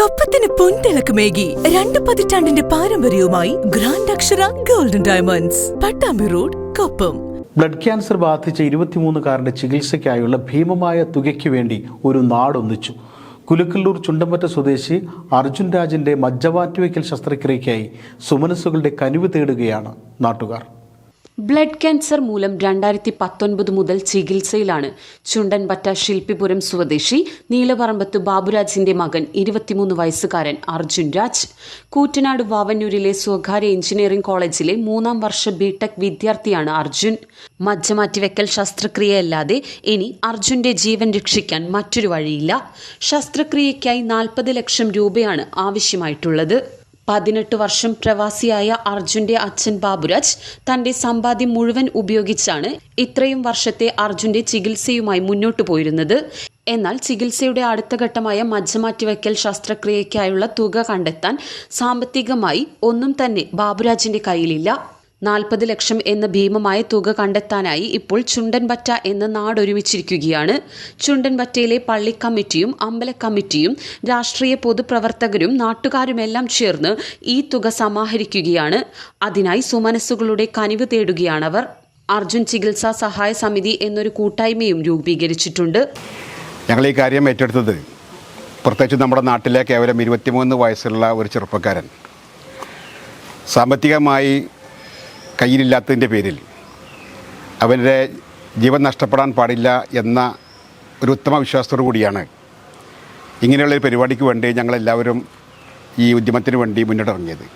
കൊപ്പത്തിന് പൊൻതിളക്കമേകി രണ്ട് പതിറ്റാണ്ടിന്റെ പാരമ്പര്യവുമായി grand Akshara golden diamonds Pattambi road Koppam. Blood cancer ബാധിച്ച ഇരുപത്തിമൂന്നുകാരന്റെ ചികിത്സയ്ക്കായുള്ള ഭീമമായ തുകയ്ക്ക് വേണ്ടി ഒരു നാടൊന്നിച്ചു. കുലക്കല്ലൂർ ചുണ്ടമ്പറ്റ സ്വദേശി അർജുൻ രാജിന്റെ മജ്ജവാറ്റുവയ്ക്കൽ ശസ്ത്രക്രിയയ്ക്കായി സുമനസ്സുകളുടെ കനിവ് തേടുകയാണ് നാട്ടുകാർ. ബ്ലഡ് ക്യാൻസർ മൂലം രണ്ടായിരത്തി പത്തൊൻപത് മുതൽ ചികിത്സയിലാണ് ചുണ്ടൻപറ്റ ശില്പിപുരം സ്വദേശി നീലപറമ്പത്ത് ബാബുരാജിന്റെ മകൻ ഇരുപത്തിമൂന്ന് വയസ്സുകാരൻ അർജുൻ രാജ്. കൂറ്റനാട് വാവന്നൂരിലെ സ്വകാര്യ എഞ്ചിനീയറിംഗ് കോളേജിലെ മൂന്നാം വർഷ ബിടെക് വിദ്യാർത്ഥിയാണ് അർജുൻ. മജ്ജമാറ്റിവെക്കൽ ശസ്ത്രക്രിയയല്ലാതെ ഇനി അർജുന്റെ ജീവൻ രക്ഷിക്കാൻ മറ്റൊരു വഴിയില്ല. ശസ്ത്രക്രിയയ്ക്കായി നാൽപ്പത് ലക്ഷം രൂപയാണ് ആവശ്യമായിട്ടുള്ളത്. പതിനെട്ട് വർഷം പ്രവാസിയായ അർജുന്റെ അച്ഛൻ ബാബുരാജ് തന്റെ സമ്പാദ്യം മുഴുവൻ ഉപയോഗിച്ചാണ് ഇത്രയും വർഷത്തെ അർജുന്റെ ചികിത്സയുമായി മുന്നോട്ടു പോയിരുന്നത്. എന്നാൽ ചികിത്സയുടെ അടുത്ത ഘട്ടമായ മജ്ജമാറ്റിവയ്ക്കൽ ശസ്ത്രക്രിയയ്ക്കായുള്ള തുക കണ്ടെത്താൻ സാമ്പത്തികമായി ഒന്നും തന്നെ ബാബുരാജിന്റെ കയ്യിലില്ല. നാൽപ്പത് ലക്ഷം എന്ന ഭീമമായ തുക കണ്ടെത്താനായി ഇപ്പോൾ ചുണ്ടൻപറ്റ എന്ന നാടൊരുമിച്ചിരിക്കുകയാണ്. ചുണ്ടൻപറ്റയിലെ പള്ളി കമ്മിറ്റിയും അമ്പല കമ്മിറ്റിയും രാഷ്ട്രീയ പൊതുപ്രവർത്തകരും നാട്ടുകാരുമെല്ലാം ചേർന്ന് ഈ തുക സമാഹരിക്കുകയാണ്. അതിനായി സുമനസ്സുകളുടെ കനിവ് തേടുകയാണവർ. അർജുൻ ചികിത്സാ സഹായ സമിതി എന്നൊരു കൂട്ടായ്മയും രൂപീകരിച്ചിട്ടുണ്ട്. ഞങ്ങൾ ഈ കാര്യം ഏറ്റെടുത്തത് പ്രത്യേകിച്ച് നമ്മുടെ നാട്ടിലെ കേവലം ഇരുപത്തിമൂന്ന് വയസ്സുള്ള ഒരു ചെറുപ്പക്കാരൻ. സാമ്പത്തികമായി കയ്യിലില്ലാത്തതിന്റെ പേരിൽ അവന്റെ ജീവൻ നഷ്ടപ്പെടാൻ പാടില്ല എന്ന ഒരു ഉത്തമ വിശ്വാസത്തോടു കൂടിയാണ് ഇങ്ങനെയുള്ളൊരു പരിപാടിക്ക് വേണ്ടി ഞങ്ങളെല്ലാവരും ഈ ഉദ്യമത്തിന് വേണ്ടി മുന്നിട്ടിറങ്ങിയത്.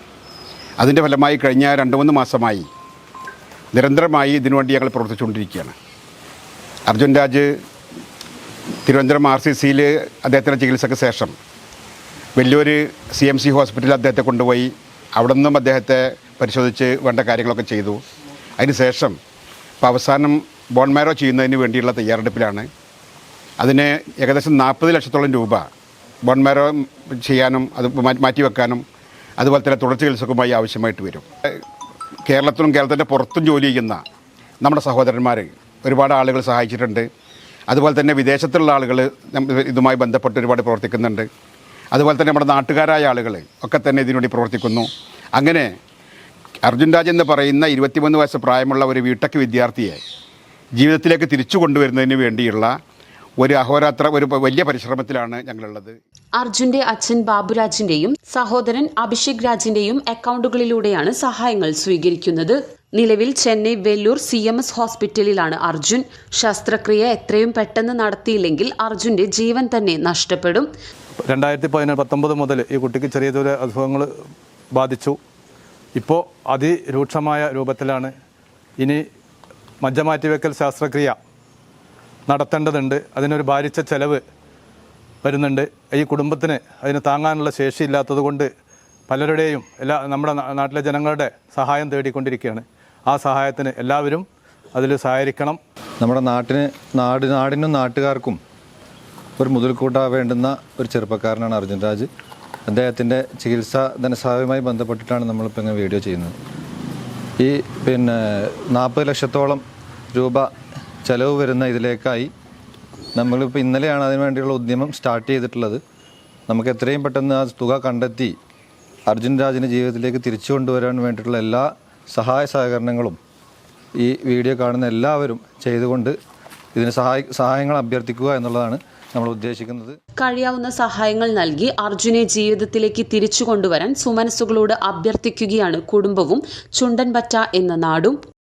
അതിന്റെ ഫലമായി കഴിഞ്ഞ രണ്ട് മൂന്ന് മാസമായി നിരന്തരമായി ഇതിനുവേണ്ടി ഞങ്ങൾ പ്രവർത്തിച്ചുകൊണ്ടിരിക്കുകയാണ്. അർജുൻ രാജ് തിരുവനന്തപുരം ആർ സി സിയിൽ അദ്ദേഹത്തിന്റെ ചികിത്സയ്ക്ക് ശേഷം വലിയൊരു സി എം സി ഹോസ്പിറ്റലിൽ അദ്ദേഹത്തെ കൊണ്ടുപോയി അവിടെ നിന്നും അദ്ദേഹത്തെ പരിശോധിച്ച് വേണ്ട കാര്യങ്ങളൊക്കെ ചെയ്തു. അതിനുശേഷം ഇപ്പോൾ അവസാനം ബോൺമാരോ ചെയ്യുന്നതിന് വേണ്ടിയുള്ള തയ്യാറെടുപ്പിലാണ്. അതിന് ഏകദേശം നാൽപ്പത് ലക്ഷത്തോളം രൂപ ബോൺമാരോ ചെയ്യാനും അത് മാറ്റി മാറ്റിവെക്കാനും അതുപോലെ തന്നെ തുടർ ചികിത്സക്കുമായി ആവശ്യമായിട്ട് വരും. കേരളത്തിലും കേരളത്തിന്റെ പുറത്തും ജോലി ചെയ്യുന്ന നമ്മുടെ സഹോദരന്മാർ ഒരുപാട് ആളുകൾ സഹായിച്ചിട്ടുണ്ട്. അതുപോലെ തന്നെ വിദേശത്തുള്ള ആളുകൾ ഇതുമായി ബന്ധപ്പെട്ട് ഒരുപാട് പ്രവർത്തിക്കുന്നുണ്ട്. അതുപോലെ തന്നെ നമ്മുടെ നാട്ടുകാരായ ആളുകൾ ഒക്കെ തന്നെ ഇതിനുവേണ്ടി പ്രവർത്തിക്കുന്നു. അങ്ങനെ അർജുൻ രാജ് എന്ന് പറയുന്ന ഇരുപത്തിമൂന്ന് വയസ്സ് പ്രായമുള്ള ഒരു വീട്ടക്ക് വിദ്യാർത്ഥിയെ ജീവിതത്തിലേക്ക് തിരിച്ചു കൊണ്ടുവരുന്നതിന് വേണ്ടിയുള്ള ഒരു അഹോരാത്ര ഒരു വലിയ പരിശ്രമത്തിലാണ് ഞങ്ങളുള്ളത്. അർജുന്റെ അച്ഛൻ ബാബുരാജിന്റെയും സഹോദരൻ അഭിഷേക് രാജിന്റെയും അക്കൗണ്ടുകളിലൂടെയാണ് സഹായങ്ങൾ സ്വീകരിക്കുന്നത്. നിലവിൽ Chennai Vellore C M S ഹോസ്പിറ്റലിലാണ് അർജുൻ. ശസ്ത്രക്രിയ എത്രയും പെട്ടെന്ന് നടത്തിയില്ലെങ്കിൽ അർജുന്റെ ജീവൻ തന്നെ നഷ്ടപ്പെടും. രണ്ടായിരത്തി പതിനെട്ട് പത്തൊമ്പത് മുതൽ ഈ കുട്ടിക്ക് ചെറിയ ചെറിയ അസുഖങ്ങൾ ബാധിച്ചു. ഇപ്പോൾ അതിരൂക്ഷമായ രൂപത്തിലാണ് ഇനി മജ്ജമാറ്റിവെക്കൽ ശാസ്ത്രക്രിയ നടത്തേണ്ടതുണ്ട്. അതിനൊരു ഭാരിച്ച ചെലവ് വരുന്നുണ്ട്. ഈ കുടുംബത്തിന് അതിന് താങ്ങാനുള്ള ശേഷിയില്ലാത്തത് കൊണ്ട് പലരുടെയും എല്ലാ നമ്മുടെ നാട്ടിലെ ജനങ്ങളുടെ സഹായം തേടിക്കൊണ്ടിരിക്കുകയാണ്. ആ സഹായത്തിന് എല്ലാവരും അതിൽ സഹകരിക്കണം. നമ്മുടെ നാട്ടിന് നാട് നാടിനും നാട്ടുകാർക്കും ഒരു മുതൽക്കൂട്ടാവേണ്ടുന്ന ഒരു ചെറുപ്പക്കാരനാണ് അർജുൻ രാജ്. അദ്ദേഹത്തിന്റെ ചികിത്സാ ധനസഹായവുമായി ബന്ധപ്പെട്ടിട്ടാണ് നമ്മളിപ്പോൾ ഇങ്ങനെ വീഡിയോ ചെയ്യുന്നത്. ഈ പിന്നെ നാൽപ്പത് ലക്ഷത്തോളം രൂപ ചെലവ് വരുന്ന ഇതിലേക്കായി നമ്മളിപ്പോൾ ഇന്നലെയാണ് അതിനു വേണ്ടിയുള്ള ഉദ്യമം സ്റ്റാർട്ട് ചെയ്തിട്ടുള്ളത്. നമുക്ക് എത്രയും പെട്ടെന്ന് ആ തുക കണ്ടെത്തി അർജുൻ രാജിന്റെ ജീവിതത്തിലേക്ക് തിരിച്ചു കൊണ്ടുവരാൻ വേണ്ടിയിട്ടുള്ള എല്ലാ സഹായ സഹകരണങ്ങളും ഈ വീഡിയോ കാണുന്ന എല്ലാവരും ചെയ്തുകൊണ്ട് ഇതിന് സഹായ സഹായങ്ങൾ അഭ്യർത്ഥിക്കുക എന്നുള്ളതാണ് നമ്മൾ ഉദ്ദേശിക്കുന്നത്. കഴിയാവുന്ന സഹായങ്ങൾ നൽകി അർജുനെ ജീവിതത്തിലേക്ക് തിരിച്ചു കൊണ്ടുവരാൻ സുമനസ്സുകളോട് അഭ്യർത്ഥിക്കുകയാണ് കുടുംബവും ചുണ്ടൻപറ്റ എന്ന നാടും.